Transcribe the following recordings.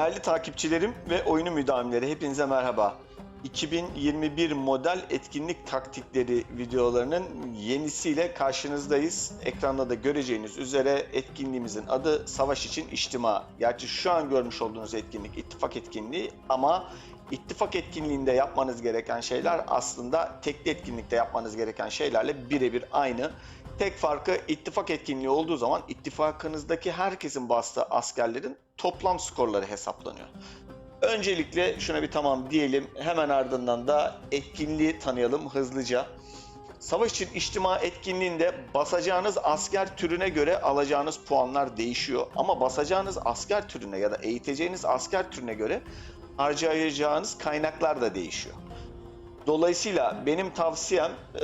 Değerli takipçilerim ve oyunu müdavimleri hepinize merhaba. 2021 model etkinlik taktikleri videolarının yenisiyle karşınızdayız. Ekranda da göreceğiniz üzere etkinliğimizin adı Savaş için İçtima. Gerçi şu an görmüş olduğunuz etkinlik ittifak etkinliği ama ittifak etkinliğinde yapmanız gereken şeyler aslında tekli etkinlikte yapmanız gereken şeylerle birebir aynı. Tek farkı ittifak etkinliği olduğu zaman ittifakınızdaki herkesin bastığı askerlerin toplam skorları hesaplanıyor. Öncelikle şuna bir tamam diyelim. Hemen ardından da etkinliği tanıyalım hızlıca. Savaş için içtima etkinliğinde basacağınız asker türüne göre alacağınız puanlar değişiyor. Ama basacağınız asker türüne ya da eğiteceğiniz asker türüne göre harcayacağınız kaynaklar da değişiyor. Dolayısıyla benim tavsiyem e,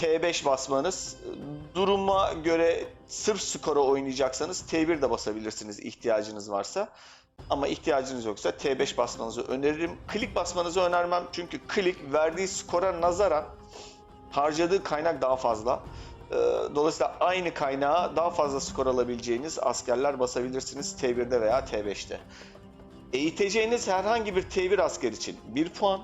T5 basmanız. Duruma göre sırf skora oynayacaksanız T1 de basabilirsiniz ihtiyacınız varsa. Ama ihtiyacınız yoksa T5 basmanızı öneririm. Klik basmanızı önermem çünkü klik verdiği skora nazaran harcadığı kaynak daha fazla. E, Dolayısıyla aynı kaynağa daha fazla skor alabileceğiniz askerler basabilirsiniz T1'de veya T5'te. Eğiteceğiniz herhangi bir T1 asker için 1 puan,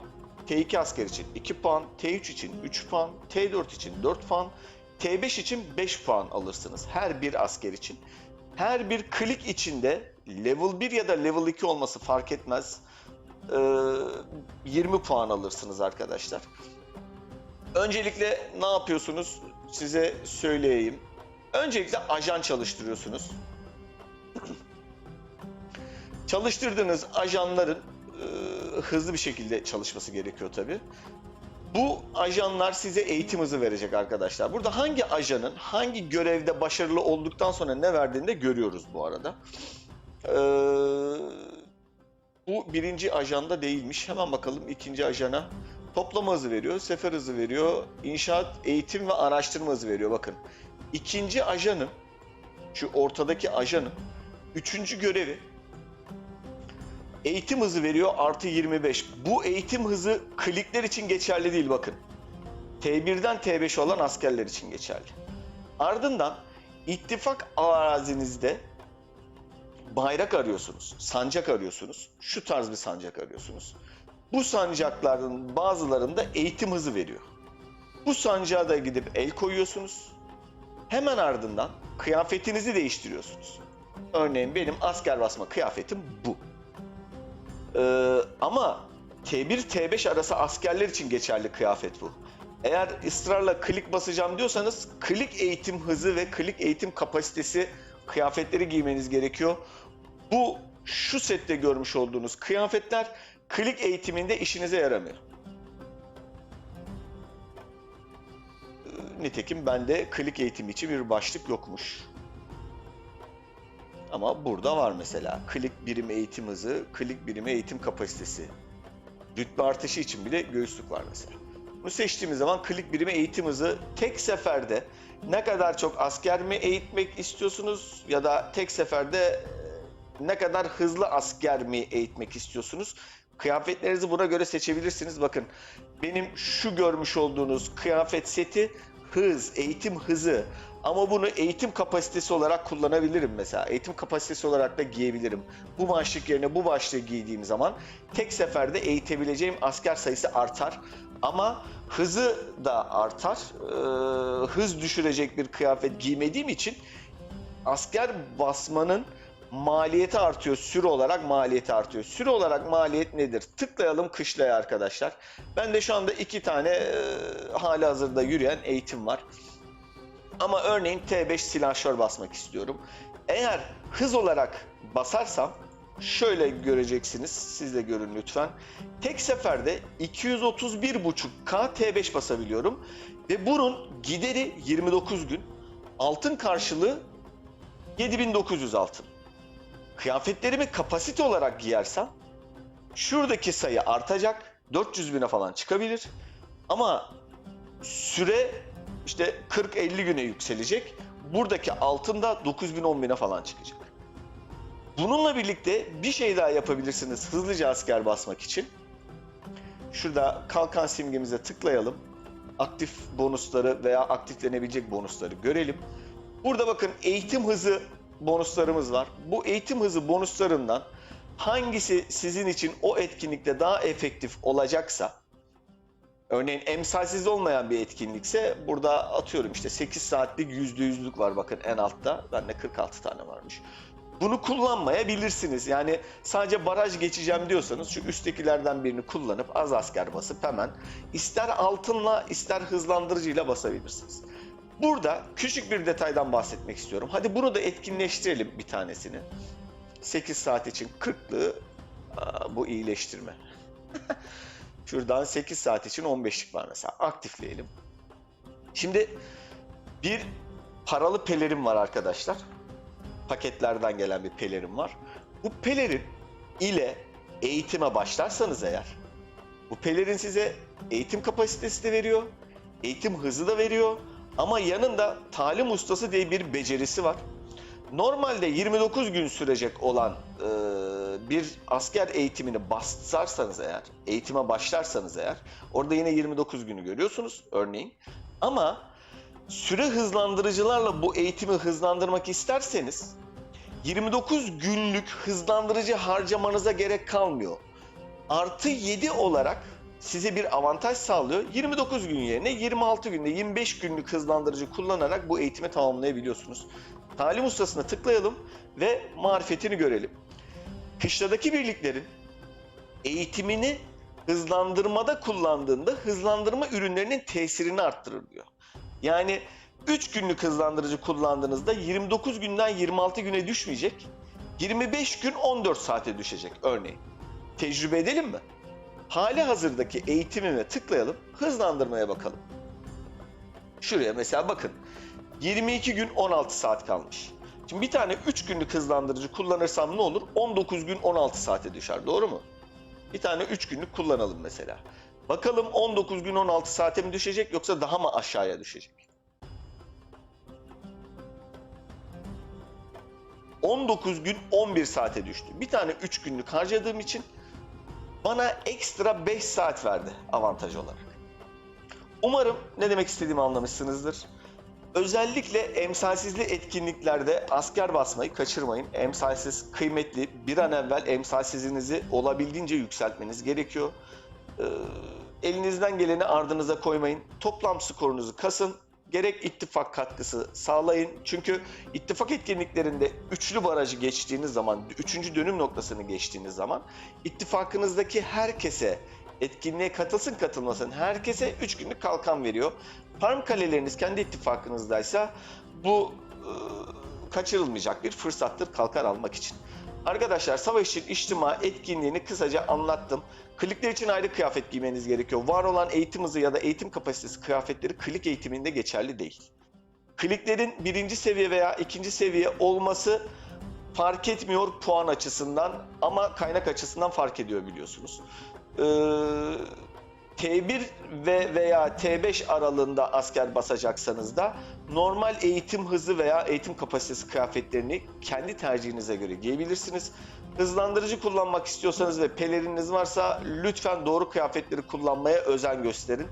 T2 asker için 2 puan, T3 için 3 puan, T4 için 4 puan, T5 için 5 puan alırsınız her bir asker için. Her bir klik içinde level 1 ya da level 2 olması fark etmez. Ee, 20 puan alırsınız arkadaşlar. Öncelikle ne yapıyorsunuz size söyleyeyim. Öncelikle ajan çalıştırıyorsunuz. Çalıştırdığınız ajanların e, hızlı bir şekilde çalışması gerekiyor tabi. Bu ajanlar size eğitim hızı verecek arkadaşlar. Burada hangi ajanın hangi görevde başarılı olduktan sonra ne verdiğini de görüyoruz bu arada. Ee, bu birinci ajanda değilmiş. Hemen bakalım ikinci ajana. Toplama hızı veriyor, sefer hızı veriyor, inşaat, eğitim ve araştırma hızı veriyor. Bakın ikinci ajanın, şu ortadaki ajanın üçüncü görevi eğitim hızı veriyor artı 25. Bu eğitim hızı klikler için geçerli değil bakın. T1'den T5 olan askerler için geçerli. Ardından ittifak arazinizde bayrak arıyorsunuz, sancak arıyorsunuz. Şu tarz bir sancak arıyorsunuz. Bu sancakların bazılarında eğitim hızı veriyor. Bu sancağa da gidip el koyuyorsunuz. Hemen ardından kıyafetinizi değiştiriyorsunuz. Örneğin benim asker basma kıyafetim bu. Ee, ama T1 T5 arası askerler için geçerli kıyafet bu. Eğer ısrarla klik basacağım diyorsanız klik eğitim hızı ve klik eğitim kapasitesi kıyafetleri giymeniz gerekiyor. Bu şu sette görmüş olduğunuz kıyafetler klik eğitiminde işinize yaramıyor. Nitekim bende klik eğitimi için bir başlık yokmuş. Ama burada var mesela. Klik birim eğitim hızı, klik birimi eğitim kapasitesi. Rütbe artışı için bile göğüslük var mesela. Bunu seçtiğimiz zaman klik birimi eğitim hızı tek seferde ne kadar çok asker mi eğitmek istiyorsunuz ya da tek seferde e, ne kadar hızlı asker mi eğitmek istiyorsunuz? Kıyafetlerinizi buna göre seçebilirsiniz. Bakın benim şu görmüş olduğunuz kıyafet seti hız, eğitim hızı ama bunu eğitim kapasitesi olarak kullanabilirim mesela. Eğitim kapasitesi olarak da giyebilirim. Bu başlık yerine bu başlığı giydiğim zaman tek seferde eğitebileceğim asker sayısı artar. Ama hızı da artar. Ee, hız düşürecek bir kıyafet giymediğim için asker basmanın maliyeti artıyor. Süre olarak maliyeti artıyor. Süre olarak maliyet nedir? Tıklayalım kışlaya arkadaşlar. Ben de şu anda iki tane e, hali hazırda yürüyen eğitim var. Ama örneğin T5 silahşör basmak istiyorum. Eğer hız olarak basarsam şöyle göreceksiniz. Siz de görün lütfen. Tek seferde 231.5K T5 basabiliyorum. Ve bunun gideri 29 gün. Altın karşılığı 7900 altın. Kıyafetlerimi kapasite olarak giyersem şuradaki sayı artacak. 400 bine falan çıkabilir. Ama süre işte 40-50 güne yükselecek. Buradaki altın da 9000-10 bine falan çıkacak. Bununla birlikte bir şey daha yapabilirsiniz hızlıca asker basmak için. Şurada kalkan simgemize tıklayalım. Aktif bonusları veya aktiflenebilecek bonusları görelim. Burada bakın eğitim hızı bonuslarımız var. Bu eğitim hızı bonuslarından hangisi sizin için o etkinlikte daha efektif olacaksa örneğin emsalsiz olmayan bir etkinlikse burada atıyorum işte 8 saatlik %100'lük var bakın en altta. Bende 46 tane varmış. Bunu kullanmayabilirsiniz. Yani sadece baraj geçeceğim diyorsanız şu üsttekilerden birini kullanıp az asker basıp hemen ister altınla ister hızlandırıcıyla basabilirsiniz. Burada küçük bir detaydan bahsetmek istiyorum. Hadi bunu da etkinleştirelim bir tanesini. 8 saat için 40'lığı aa, bu iyileştirme. Şuradan 8 saat için 15'lik var mesela. Aktifleyelim. Şimdi bir paralı pelerin var arkadaşlar. Paketlerden gelen bir pelerin var. Bu pelerin ile eğitime başlarsanız eğer bu pelerin size eğitim kapasitesi de veriyor, eğitim hızı da veriyor ama yanında talim ustası diye bir becerisi var. Normalde 29 gün sürecek olan e, bir asker eğitimini basarsanız eğer, eğitime başlarsanız eğer, orada yine 29 günü görüyorsunuz örneğin. Ama süre hızlandırıcılarla bu eğitimi hızlandırmak isterseniz 29 günlük hızlandırıcı harcamanıza gerek kalmıyor. Artı 7 olarak size bir avantaj sağlıyor. 29 gün yerine 26 günde 25 günlük hızlandırıcı kullanarak bu eğitimi tamamlayabiliyorsunuz. Talim ustasına tıklayalım ve marifetini görelim. Kışladaki birliklerin eğitimini hızlandırmada kullandığında hızlandırma ürünlerinin tesirini arttırır diyor. Yani 3 günlük hızlandırıcı kullandığınızda 29 günden 26 güne düşmeyecek. 25 gün 14 saate düşecek örneğin. Tecrübe edelim mi? Hali hazırdaki eğitimime tıklayalım, hızlandırmaya bakalım. Şuraya mesela bakın. 22 gün 16 saat kalmış. Şimdi bir tane 3 günlük hızlandırıcı kullanırsam ne olur? 19 gün 16 saate düşer. Doğru mu? Bir tane 3 günlük kullanalım mesela. Bakalım 19 gün 16 saate mi düşecek yoksa daha mı aşağıya düşecek? 19 gün 11 saate düştü. Bir tane 3 günlük harcadığım için bana ekstra 5 saat verdi avantaj olarak. Umarım ne demek istediğimi anlamışsınızdır. Özellikle emsalsizli etkinliklerde asker basmayı kaçırmayın. Emsalsiz kıymetli. Bir an evvel emsalsizinizi olabildiğince yükseltmeniz gerekiyor. Ee, elinizden geleni ardınıza koymayın. Toplam skorunuzu kasın. Gerek ittifak katkısı sağlayın. Çünkü ittifak etkinliklerinde üçlü barajı geçtiğiniz zaman, üçüncü dönüm noktasını geçtiğiniz zaman ittifakınızdaki herkese etkinliğe katılsın katılmasın herkese 3 günlük kalkan veriyor. Farm kaleleriniz kendi ittifakınızdaysa bu e, kaçırılmayacak bir fırsattır kalkan almak için. Arkadaşlar savaş için içtima etkinliğini kısaca anlattım. Klikler için ayrı kıyafet giymeniz gerekiyor. Var olan eğitim hızı ya da eğitim kapasitesi kıyafetleri klik eğitiminde geçerli değil. Kliklerin birinci seviye veya ikinci seviye olması fark etmiyor puan açısından ama kaynak açısından fark ediyor biliyorsunuz. Ee, T1 ve veya T5 aralığında asker basacaksanız da normal eğitim hızı veya eğitim kapasitesi kıyafetlerini kendi tercihinize göre giyebilirsiniz. Hızlandırıcı kullanmak istiyorsanız ve pelerininiz varsa lütfen doğru kıyafetleri kullanmaya özen gösterin.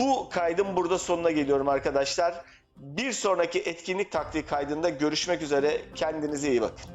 Bu kaydın burada sonuna geliyorum arkadaşlar. Bir sonraki etkinlik taktiği kaydında görüşmek üzere. Kendinize iyi bakın.